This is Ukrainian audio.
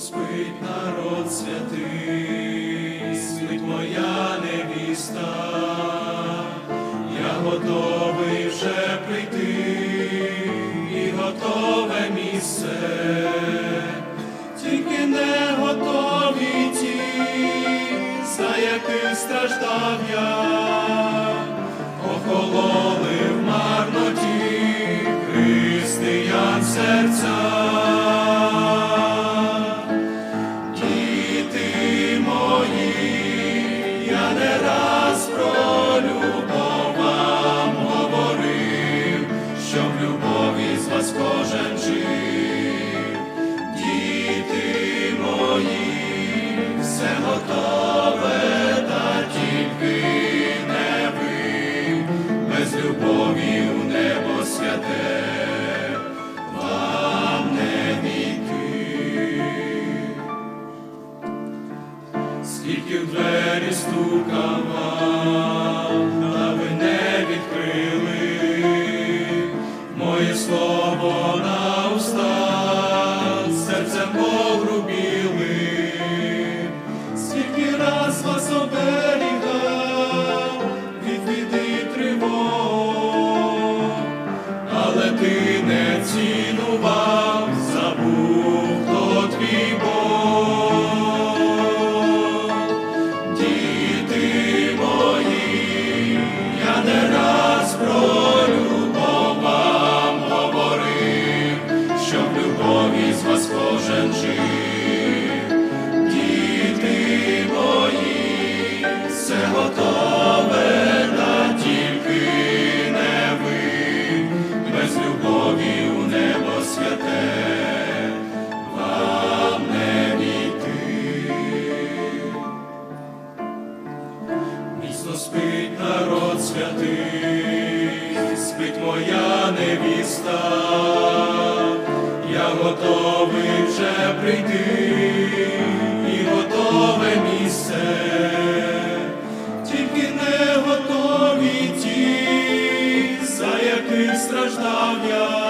спить народ святий, спить моя невіста, я готовий вже прийти і готове місце, тільки не готові ті, за яких страждав я, охололи в марноті християн серця. Не раз любові з вас кожен Скільки в двері стукав вам, та ви не відкрили. Моє слово на устах, серцем погрубіли, скільки раз вас оберігав від біди тривог, але ти не цінував, жив. Діти мої, все готове, та тільки не без любові у небо святе, вам не війти. Міцно спить народ святий, спить моя невіста, готовий вже прийти, і готове місце, тільки не готові ті, за яких страждав я.